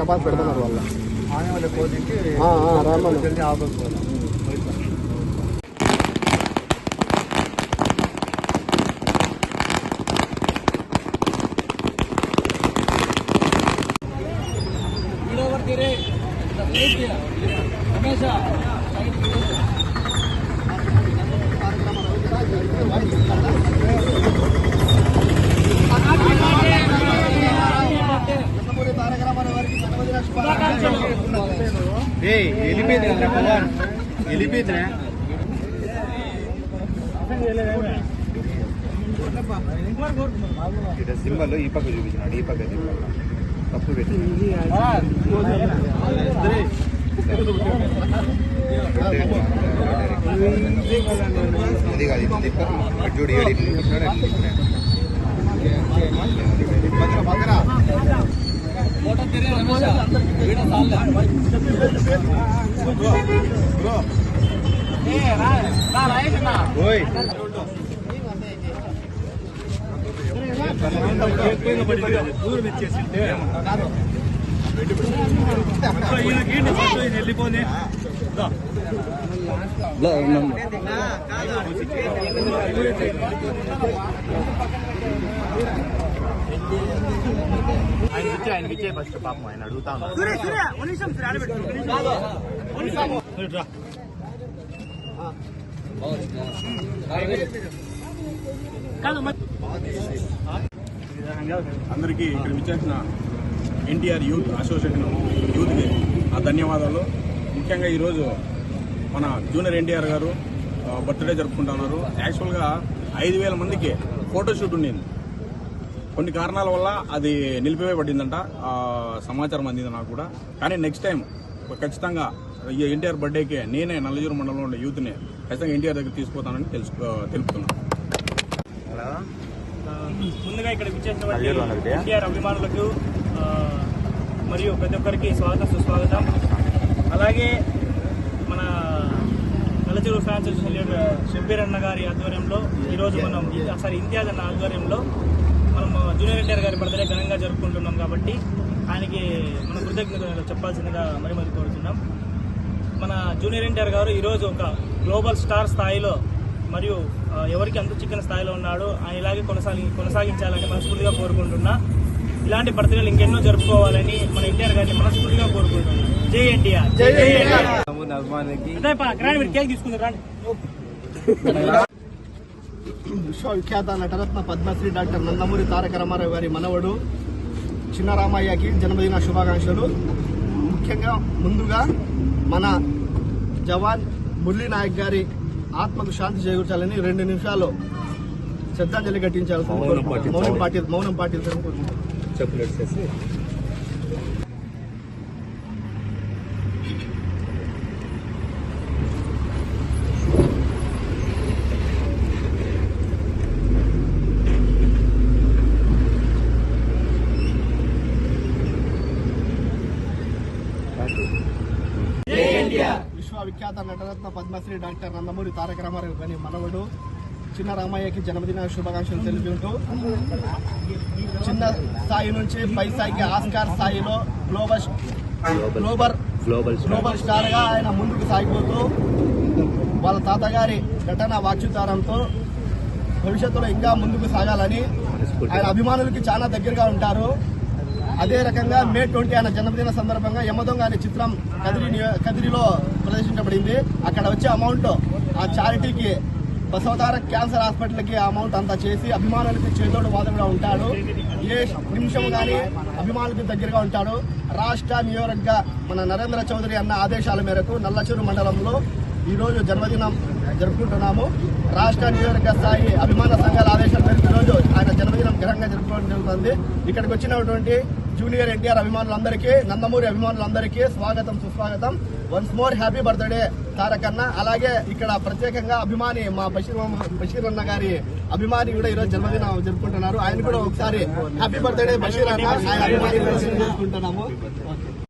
టపాస్ పెడుతున్నారు వాళ్ళ. ఆమె వాళ్ళ కోచింగ్కి వెళ్ళిపోయింది పవన్ వెళ్ళిపోయిందిరా ఇక్కడ సింబల్ ఈ పక్క చూపించినాడు ఈ పక్క తప్పు పెట్టి అది కాదు చూడు ఇట్లు చూపించినాడు అట్లా చూపించినాడు. ఇచ్చే ఆయనకి ఇచ్చే ఫస్ట్ పాపం ఆయన అడుగుతా అందరికీ ఇక్కడ విచ్చేసిన ఎన్టీఆర్ యూత్ అసోసియేషన్ యూత్కి ఆ ధన్యవాదాలు. ముఖ్యంగా ఈరోజు మన జూనియర్ ఎన్టీఆర్ గారు బర్త్డే జరుపుకుంటున్నారు యాక్చువల్గా ఐదు వేల మందికి ఫోటోషూట్ ఉండింది. కొన్ని కారణాల వల్ల అది నిలిపివేయబడిందంట. సమాచారం అందింది నాకు కూడా. కానీ నెక్స్ట్ టైం ఖచ్చితంగా ఈ ఎన్టీఆర్ బర్త్డేకి నేనే నల్లజూరు మండలంలో ఉండే యూత్ని ఖచ్చితంగా ఎన్టీఆర్ దగ్గర తీసుకుపోతానని తెలుసు తెలుపుతున్నాను. ముందుగా ఇక్కడ విచ్చేసినటువంటి ఎన్టీఆర్ అభిమానులకు మరియు ప్రతి ఒక్కరికి స్వాగతం సుస్వాగతం. అలాగే మన Nallacheru fans association leader Shabbir అన్న గారి ఆధ్వర్యంలో ఈరోజు మనం సారీ ఇంతియాజ్ అన్న ఆధ్వర్యంలో మనం జూనియర్ ఎన్టీఆర్ గారి బర్త్డే ఘనంగా జరుపుకుంటున్నాం కాబట్టి ఆయనకి మన కృతజ్ఞతలు చెప్పాల్సిందిగా మరి మరి కోరుతున్నాం మన జూనియర్ ఎన్టీఆర్ గారు ఈరోజు ఒక గ్లోబల్ స్టార్ స్థాయిలో మరియు ఎవరికి అంత చిక్కని స్థాయిలో ఉన్నాడు ఆయన ఇలాగే కొనసాగి కొనసాగించాలని మనస్ఫూర్తిగా కోరుకుంటున్నా. ఇలాంటి బర్త్డేలు ఇంకెన్నో జరుపుకోవాలని మన ఎన్టీఆర్ గారిని మనస్ఫూర్తిగా కోరుకుంటున్నా. జై ఎన్టీఆర్. జై ఎన్టీఆర్. కేక్ తీసుకుందాం రాండి విశ్వవిఖ్యాత నటరత్న పద్మశ్రీ డాక్టర్ నందమూరి తారక రామారావు గారి మనవడు చిన్న రామయ్యకి జన్మదిన శుభాకాంక్షలు. ముఖ్యంగా ముందుగా మన జవాన్ మురళీ నాయక్ గారి ఆత్మకు శాంతి చేకూర్చాలని రెండు నిమిషాలు శ్రద్ధాంజలి ఘటించాల్సి మౌనం పాటి మౌనం పాటించాలని కోరుకుంటున్నాను. విశ్వవిఖ్యాత నటరత్న పద్మశ్రీ డాక్టర్ నందమూరి తారక రామారావు గారి మనవడు చిన్న రామయ్యకి జన్మదిన శుభాకాంక్షలు తెలుపుతూ చిన్న స్థాయి నుంచి పై స్థాయికి ఆస్కార్ స్థాయిలో గ్లోబల్ గ్లోబల్ గ్లోబల్ గ్లోబల్ స్టార్గా ఆయన ముందుకు సాగిపోతూ వాళ్ళ తాతగారి ఘటన వాక్యుతారంతో భవిష్యత్తులో ఇంకా ముందుకు సాగాలని ఆయన అభిమానులకి చాలా దగ్గరగా ఉంటారు. అదే రకంగా మే ట్వంటీ ఆయన జన్మదిన సందర్భంగా యమదొంగ అనే చిత్రం కదిరి నియో- కదిరిలో ప్రదర్శించబడింది. అక్కడ వచ్చే అమౌంట్ ఆ చారిటీకి బసవతార క్యాన్సర్ హాస్పిటల్కి అమౌంట్ అంతా చేసి అభిమానులకి చేతోడు వాదనగా ఉంటాడు. ఏ నిమిషం కానీ అభిమానులకి దగ్గరగా ఉంటాడు. రాష్ట్ర నియోజకవర్గ మన నరేంద్ర చౌదరి అన్న ఆదేశాల మేరకు నల్లచూరు మండలంలో ఈరోజు జన్మదినం జరుపుకుంటున్నాము. రాష్ట్ర నియోజకవర్గ స్థాయి అభిమాన సంఘాల ఆదేశాల మేరకు ఈరోజు రోజు ఆయన జన్మదినం ఘనంగా జరుపుకోవడం జరుగుతుంది. ఇక్కడికి వచ్చినటువంటి జూనియర్ ఎన్టీఆర్ అభిమానులందరికీ నందమూరి అభిమానులందరికీ స్వాగతం సుస్వాగతం. వన్స్ మోర్ హ్యాపీ బర్త్డే తారకన్న అలాగే ఇక్కడ ప్రత్యేకంగా అభిమాని మా బషీర్ బషీర్ అన్న గారి అభిమాని కూడా ఈరోజు జన్మదినం జరుపుకుంటున్నారు. ఆయన కూడా ఒకసారి హ్యాపీ బర్త్డే బషీర్ అన్న. ఆయన అభిమాని